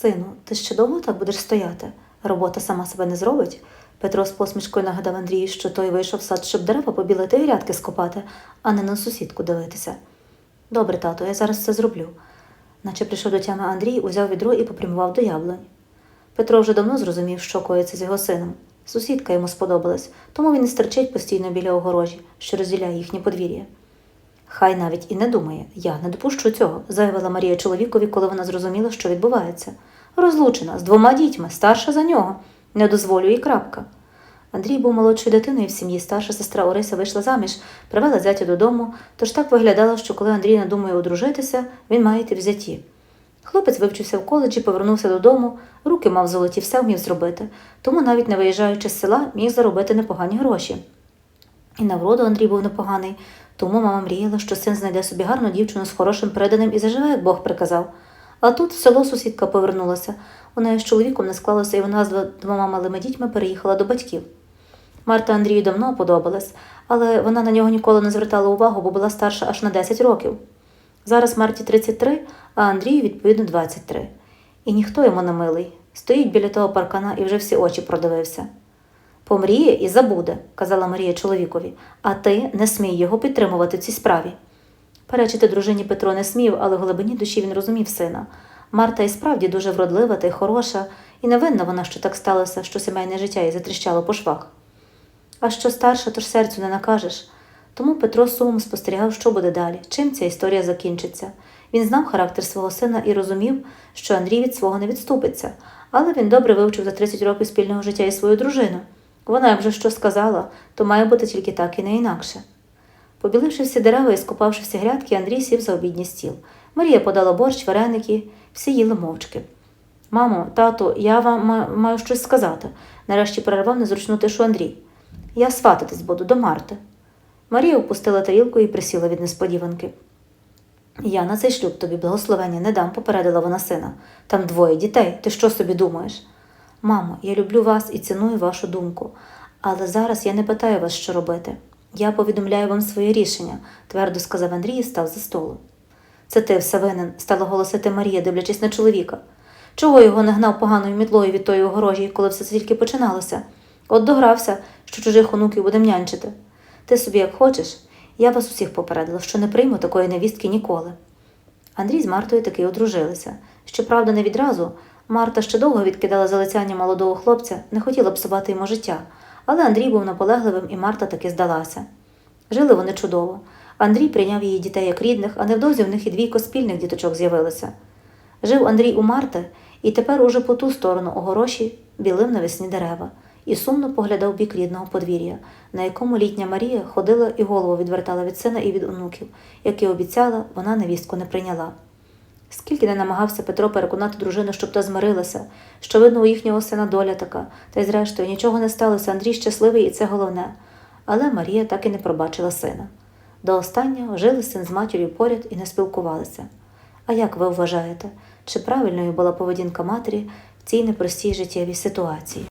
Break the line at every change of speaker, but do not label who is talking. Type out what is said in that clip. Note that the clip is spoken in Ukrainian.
Сину, ти ще довго так будеш стояти? Робота сама себе не зробить. Петро з посмішкою нагадав Андрію, що той вийшов в сад, щоб дерева побілити і грядки скопати, а не на сусідку дивитися. Добре, тато, я зараз все зроблю. Наче прийшов до тями Андрій, узяв відро і попрямував до яблунь. Петро вже давно зрозумів, що коїться з його сином. Сусідка йому сподобалась, тому він і стерчить постійно біля огорожі, що розділяє їхнє подвір'я. Хай навіть і не думає, я не допущу цього, заявила Марія чоловікові, коли вона зрозуміла, що відбувається. Розлучена з двома дітьми, старша за нього. Не дозволю і крапка. Андрій був молодшою дитиною в сім'ї. Старша сестра Орися вийшла заміж, привела зятя додому, тож так виглядало, що коли Андрій надумає одружитися, він має йти в зяті. Хлопець вивчився в коледжі, повернувся додому, руки мав золоті, все вмів зробити, тому навіть не виїжджаючи з села, міг заробити непогані гроші. І на вроду Андрій був непоганий, тому мама мріяла, що син знайде собі гарну дівчину з хорошим приданим і заживе, як Бог приказав. А тут в село сусідка повернулася. У неї з чоловіком не склалося, і вона з двома малими дітьми переїхала до батьків. Марта Андрію давно подобалась, але вона на нього ніколи не звертала увагу, бо була старша аж на 10 років. Зараз Марті 33, а Андрію, відповідно, 23. І ніхто йому не милий. Стоїть біля того паркана і вже всі очі продивився. Помріє і забуде, казала Марія чоловікові, а ти не смій його підтримувати в цій справі. Перечити дружині Петро не смів, але в глибині душі він розумів сина. Марта і справді дуже вродлива та й хороша, і не винна вона, що так сталося, що сімейне життя їй затріщало по швах. А що старша, то ж серцю не накажеш. Тому Петро сумом спостерігав, що буде далі, чим ця історія закінчиться. Він знав характер свого сина і розумів, що Андрій від свого не відступиться, але він добре вивчив за 30 років спільного життя і свою дружину. Вона, як вже що сказала, то має бути тільки так і не інакше. Побіливши всі дерева і скопавши всі грядки, Андрій сів за обідній стіл. Марія подала борщ, вареники, всі їли мовчки. Мамо, тату, я вам маю щось сказати, нарешті перервав незручну тишу Андрій. Я свататись буду до Марти. Марія опустила тарілку і присіла від несподіванки. Я на цей шлюб тобі благословення не дам, попередила вона сина. Там двоє дітей. Ти що собі думаєш? Мамо, я люблю вас і ціную вашу думку, але зараз я не питаю вас, що робити. Я повідомляю вам своє рішення, твердо сказав Андрій і став за столу. Це ти все винен, стала голосити Марія, дивлячись на чоловіка. Чого його не гнав поганою мітлою від тої огорожі, коли все тільки починалося? От догрався, що чужих онуків будем нянчити. Ти собі як хочеш, я вас усіх попередила, що не прийму такої невістки ніколи. Андрій з Мартою таки одружилися. Щоправда, не відразу. Марта ще довго відкидала залицяння молодого хлопця, не хотіла псувати йому життя, але Андрій був наполегливим, і Марта таки здалася. Жили вони чудово. Андрій прийняв її дітей як рідних, а невдовзі в них і двійко спільних діточок з'явилося. Жив Андрій у Марти, і тепер уже по ту сторону огороші білив навесні дерева, і сумно поглядав бік рідного подвір'я, на якому літня Марія ходила і голову відвертала від сина і від онуків, як і обіцяла, вона невістку не прийняла. Скільки не намагався Петро переконати дружину, щоб та змирилася, що видно у їхнього сина доля така, та й зрештою нічого не сталося, Андрій щасливий, і це головне. Але Марія так і не пробачила сина. До останнього жили син з матір'ю поряд і не спілкувалися. А як ви вважаєте, чи правильною була поведінка матері в цій непростій життєвій ситуації?